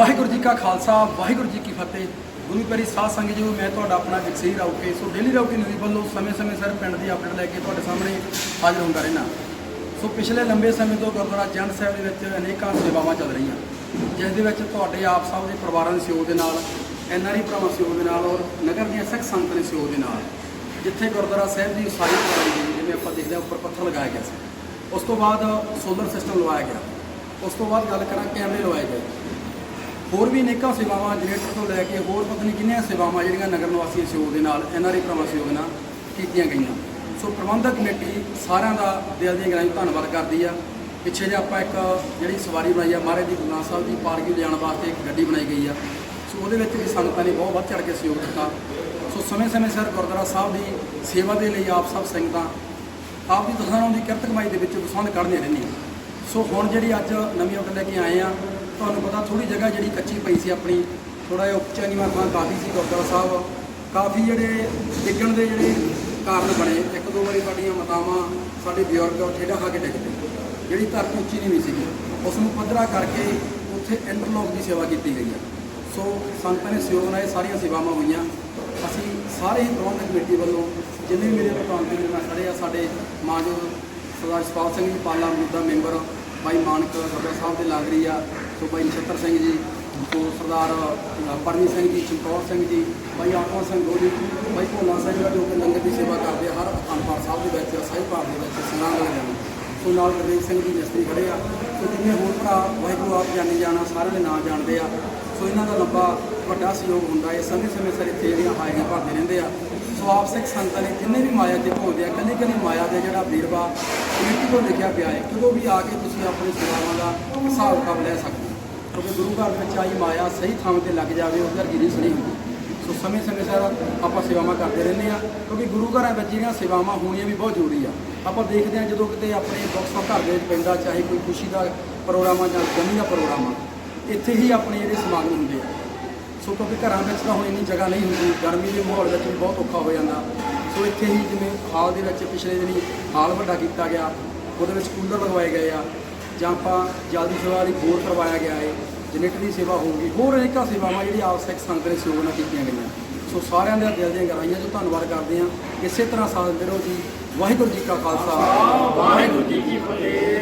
ਵਾਹਿਗੁਰੂ ਜੀ ਕਾ ਖਾਲਸਾ, ਵਾਹਿਗੁਰੂ ਜੀ ਕੀ ਫਤਿਹ। ਗੁਰੂ ਪਿਆਰੀ ਸਾਧ ਸੰਗਤ ਜੀ, ਮੈਂ ਤੁਹਾਡਾ ਆਪਣਾ Jagsir Rauke so daily Rauke news ਵੱਲੋਂ ਸਮੇਂ-ਸਮੇਂ ਸਿਰ ਪਿੰਡ ਦੀ ਅਪਡੇਟ ਲੈ ਕੇ ਤੁਹਾਡੇ ਸਾਹਮਣੇ ਹਾਜ਼ਰ ਹੁੰਦਾ ਰਹਿਣਾ ਸੋ ਪਿਛਲੇ ਲੰਬੇ ਸਮੇਂ ਤੋਂ ਗੁਰਦੁਆਰਾ ਜੰਡ ਸਾਹਿਬ ਦੇ ਵਿੱਚ ਅਨੇਕਾਂ ਸੇਵਾਵਾਂ ਚੱਲ ਰਹੀਆਂ। ਜਿਸ ਦੇ ਵਿੱਚ ਤੁਹਾਡੇ ਆਪ ਸਾਹਿਬ ਦੇ ਪਰਿਵਾਰਾਂ ਦੇ ਸਹਿਯੋਗ ਦੇ ਨਾਲ ਐਨਆਰਈ ਭਰਾਵਾਂ ਸਹਿਯੋਗ ਦੇ ਨਾਲ ਔਰ ਨਗਰ ਦੀਆਂ ਸਿੱਖ ਸੰਗਤਾਂ ਦੇ ਸਹਿਯੋਗ ਦੇ ਨਾਲ ਜਿੱਥੇ ਗੁਰਦੁਆਰਾ ਸਾਹਿਬ ਦੀ ਉਸਾਰੀ ਕਰਵਾਈ ਗਈ ਜਿਵੇਂ ਆਪਾਂ ਦੇਖਦੇ ਹਾਂ ਉੱਪਰ ਪੱਥਰ ਲਗਾਇਆ ਗਿਆ ਸੀ। ਉਸ ਤੋਂ ਬਾਅਦ ਸੋਲਰ ਸਿਸਟਮ ਲਵਾਇਆ ਗਿਆ। ਉਸ ਤੋਂ ਬਾਅਦ ਗੱਲ ਕਰਾਂ ਕੈਮਰੇ ਲਵਾਏ ਗਏ। ਹੋਰ ਵੀ ਅਨੇਕਾਂ ਸੇਵਾਵਾਂ ਜਨਰੇਟਰ ਤੋਂ ਲੈ ਕੇ ਹੋਰ ਪਤਾ ਨਹੀਂ ਕਿੰਨੀਆਂ ਸੇਵਾਵਾਂ ਜਿਹੜੀਆਂ ਨਗਰ ਨਿਵਾਸੀ ਸਹਿਯੋਗ ਦੇ ਨਾਲ ਐਨਆਰਆਈ ਭਰਾਵਾਂ ਸਹਿਯੋਗ ਨਾਲ ਕੀਤੀਆਂ ਗਈਆਂ। ਸੋ ਪ੍ਰਬੰਧਕ ਕਮੇਟੀ ਸਾਰਿਆਂ ਦਾ ਦਿਲ ਦੀਆਂ ਗਹਿਰਾਈਆਂ ਧੰਨਵਾਦ ਕਰਦੀ ਆ। ਪਿੱਛੇ ਜੇ ਆਪਾਂ ਇੱਕ ਜਿਹੜੀ ਸਵਾਰੀ ਬਣਾਈ ਆ, ਮਹਾਰਾਜ ਦੀ ਗੁਰੂ ਗ੍ਰੰਥ ਸਾਹਿਬ ਦੀ ਪਾਲਕੀ ਲਿਜਾਣ ਵਾਸਤੇ ਇੱਕ ਗੱਡੀ ਬਣਾਈ ਗਈ ਆ। ਸੋ ਉਹਦੇ ਵਿੱਚ ਵੀ ਸੰਗਤਾਂ ਨੇ ਬਹੁਤ ਵੱਧ ਚੜ ਕੇ ਸਹਿਯੋਗ ਦਿੱਤਾ। ਸੋ ਸਮੇਂ-ਸਮੇਂ ਸਿਰ ਗੁਰਦੁਆਰਾ ਸਾਹਿਬ ਦੀ ਸੇਵਾ ਦੇ ਲਈ ਆਪ ਸਭ ਸੰਗਤਾਂ ਆਪ ਦੀ ਦਸਾਂ ਦੀ ਕਿਰਤ ਕਮਾਈ ਦੇ ਵਿੱਚ ਵਸੰਦ ਕੱਢਦੀਆਂ ਰਹਿੰਦੀਆਂ। ਸੋ ਹੁਣ ਜਿਹੜੀ ਅੱਜ ਨਵੀਂ ਅਪਡੇਟ ਲੈ ਕੇ ਆਏ ਆ ਤੁਹਾਨੂੰ ਪਤਾ ਥੋੜੀ ਜਗ੍ਹਾ ਜਿਹੜੀ ਕੱਚੀ ਪਈ ਸੀ ਆਪਣੀ ਥੋੜਾ ਜਿਹਾ ਉੱਚਾ ਨੀਵਾਂ ਥਾਂ ਕਾਫੀ ਸੀ ਗੁਰਦੁਆਰਾ ਸਾਹਿਬ। ਕਾਫੀ ਜਿਹੜੇ ਡਿੱਗਣ ਦੇ ਜਿਹੜੇ ਕਾਰਨ ਬਣੇ। ਇੱਕ ਦੋ ਵਾਰੀ ਸਾਡੀਆਂ ਮਾਤਾਵਾਂ, ਸਾਡੇ ਬਜ਼ੁਰਗ ਉਹ ਠੇਡਾ ਖਾ ਕੇ ਡਿੱਗ ਜਿਹੜੀ ਧਰਤੀ ਉੱਚੀ ਨਹੀਂ ਸੀਗੀ। ਉਸ ਨੂੰ ਪੱਧਰਾ ਕਰਕੇ ਉੱਥੇ ਇੰਟਰਲੋਕ ਦੀ ਸੇਵਾ ਕੀਤੀ ਗਈ ਹੈ ਸੋ ਸੰਤਾਂ ਦੇ ਸਹਿਯੋਗ ਨਾਲ ਇਹ ਸਾਰੀਆਂ ਸੇਵਾਵਾਂ ਹੋਈਆਂ। ਅਸੀਂ ਸਾਰੇ ਹੀ ਪ੍ਰਬੰਧਕ ਕਮੇਟੀ ਵੱਲੋਂ ਜਿੰਨੇ ਵੀ ਮੇਰੇ ਪ੍ਰਧਾਨ ਜੀ ਨਾਲ ਖੜੇ ਆ, ਸਾਡੇ ਮਾਨਯੋਗ ਸਰਦਾਰ ਸਪਾਲ ਸਿੰਘ ਜੀ, ਪਾਲਾ ਮੂਦਾ ਮੈਂਬਰ ਬਾਈ ਮਾਨਕ ਸਰਦਾਰ ਸਾਹਿਬ ਦੇ ਲਾਗਰੀ ਆ। ਸੋ ਬਾਈ ਨਛੱਤਰ ਸਿੰਘ ਜੀ, ਤੋਂ ਸਰਦਾਰ ਪਰਨੀ ਸਿੰਘ ਜੀ, ਚਮਕੌਰ ਸਿੰਘ ਜੀ, ਬਾਈ ਆਤਮਾ ਸਿੰਘ ਗੋਲੀ ਬਾਈ ਭੋਲਾ ਸਿੰਘ ਜਿਹੜਾ ਜੋ ਕਿ ਲੰਗਰ ਦੀ ਸੇਵਾ ਕਰਦੇ ਆ, ਹਰ ਅਖੰਡਪਾਠ ਸਾਹਿਬ ਦੇ ਵਿੱਚ, ਸਾਹਿਬ ਭਾਗ ਦੇ ਵਿੱਚ ਸਿੰਘਾਂ ਦੇ ਵਿੱਚ ਸੋ ਨਾਲ ਗੁਰਦੇਵ ਸਿੰਘ ਜੀ ਮਿਸਤਰੀ ਖੜੇ ਆ। ਸੋ ਜਿੰਨੇ ਹੋਰ ਭਰਾ ਵਾਹਿਗੁਰੂ ਆਪ ਜਾਣੀ ਜਾਣਾ ਸਾਰਿਆਂ ਦੇ ਨਾਂ ਜਾਣਦੇ ਆ। ਸੋ ਇਹਨਾਂ ਦਾ ਲੰਬਾ, ਵੱਡਾ ਸਹਿਯੋਗ ਹੁੰਦਾ ਹੈ ਸਮੇਂ ਸਮੇਂ ਸਿਰ ਇੱਥੇ ਜਿਹੜੀਆਂ ਹਾਜ਼ਰੀਆਂ ਭਰਦੇ ਰਹਿੰਦੇ ਆ। ਸੋ ਆਪ ਸਿੱਖ ਸੰਗਤਾਂ ਨੇ ਜਿੰਨੇ ਵੀ ਮਾਇਆ ਦੇ ਭੋਗਦੇ ਆ ਕੱਲੀ ਕੱਲੀ ਮਾਇਆ ਦੇ ਜਿਹੜਾ ਵੇਰਵਾ, ਕਮੇਟੀ ਕੋਲ ਲਿਖਿਆ ਪਿਆ ਹੈ, ਕਦੋਂ ਵੀ ਆ ਕੇ ਤੁਸੀਂ ਆਪਣੀ ਸੇਵਾਵਾਂ ਦਾ ਹਿਸਾਬ ਕਿਤਾਬ ਲੈ ਸਕਦੇ ਹੋ। ਕਿਉਂਕਿ ਗੁਰੂ ਘਰ ਵਿੱਚ ਆਈ ਮਾਇਆ ਸਹੀ ਥਾਂ ਤੇ ਲੱਗ ਜਾਵੇ ਉਹ ਘਰ ਨਹੀਂ ਸਹੀ ਹੁੰਦੀ। ਸੋ ਸਮੇਂ ਸਮੇਂ ਸਿਰ ਆਪਾਂ ਸੇਵਾਵਾਂ ਕਰਦੇ ਰਹਿੰਦੇ ਆ ਕਿਉਂਕਿ ਗੁਰੂ ਘਰਾਂ ਵਿੱਚ ਜਿਹੜੀਆਂ ਸੇਵਾਵਾਂ ਹੋਣੀਆਂ ਵੀ ਬਹੁਤ ਜ਼ਰੂਰੀ ਆ। ਆਪਾਂ ਦੇਖਦੇ ਆ ਜਦੋਂ ਕਿਤੇ ਆਪਣੇ ਬਖਸ਼ਾ ਘਰ ਦੇ ਵਿੱਚ ਪੈਂਦਾ, ਚਾਹੇ ਕੋਈ ਖੁਸ਼ੀ ਦਾ ਪ੍ਰੋਗਰਾਮ ਆ ਜਾਂ ਗਮੀ ਦਾ ਪ੍ਰੋਗਰਾਮ ਆ, ਇੱਥੇ ਹੀ ਆਪਣੇ ਜਿਹੜੇ ਸਮਾਗਮ ਹੁੰਦੇ ਆ। ਸੋ ਕਿਉਂਕਿ ਘਰਾਂ ਵਿੱਚ ਤਾਂ ਹੁਣ ਇੰਨੀ ਜਗ੍ਹਾ ਨਹੀਂ ਹੁੰਦੀ, ਗਰਮੀ ਦੇ ਮਾਹੌਲ ਵਿੱਚ ਵੀ ਬਹੁਤ ਔਖਾ ਹੋ ਜਾਂਦਾ। ਸੋ ਇੱਥੇ ਹੀ ਜਿਵੇਂ ਹਾਲ ਦੇ ਵਿੱਚ ਪਿਛਲੇ ਦਿਨੀ ਹਾਲ ਵੱਡਾ ਕੀਤਾ ਗਿਆ, ਉਹਦੇ ਵਿੱਚ ਕੂਲਰ ਲਗਵਾਏ ਗਏ ਆ। ਜਾਂ ਆਪਾਂ ਜਲਦੀ ਸੇਵਾ ਲਈ ਬੋਰ ਕਰਵਾਇਆ ਗਿਆ ਹੈ ਜਨਰੇਟਰ ਦੀ ਸੇਵਾ ਹੋਊਗੀ, ਹੋਰ ਅਨੇਕਾਂ ਸੇਵਾਵਾਂ ਜਿਹੜੀ ਆਪ ਸਿੱਖ ਸੰਗਤ ਦੇ ਸਹਿਯੋਗ ਨਾਲ ਕੀਤੀਆਂ ਗਈਆਂ। ਸੋ ਸਾਰਿਆਂ ਦੇ ਦਿਲ ਦੀਆਂ ਗਹਿਰਾਈਆਂ ਤੋਂ ਧੰਨਵਾਦ ਕਰਦੇ ਹਾਂ। ਇਸੇ ਤਰ੍ਹਾਂ ਸਾਥ ਦਿਓ ਜੀ। ਵਾਹਿਗੁਰੂ ਜੀ ਕਾ ਖਾਲਸਾ। ਵਾਹਿਗੁਰੂ ਜੀ ਕੀ ਫਤਿਹ।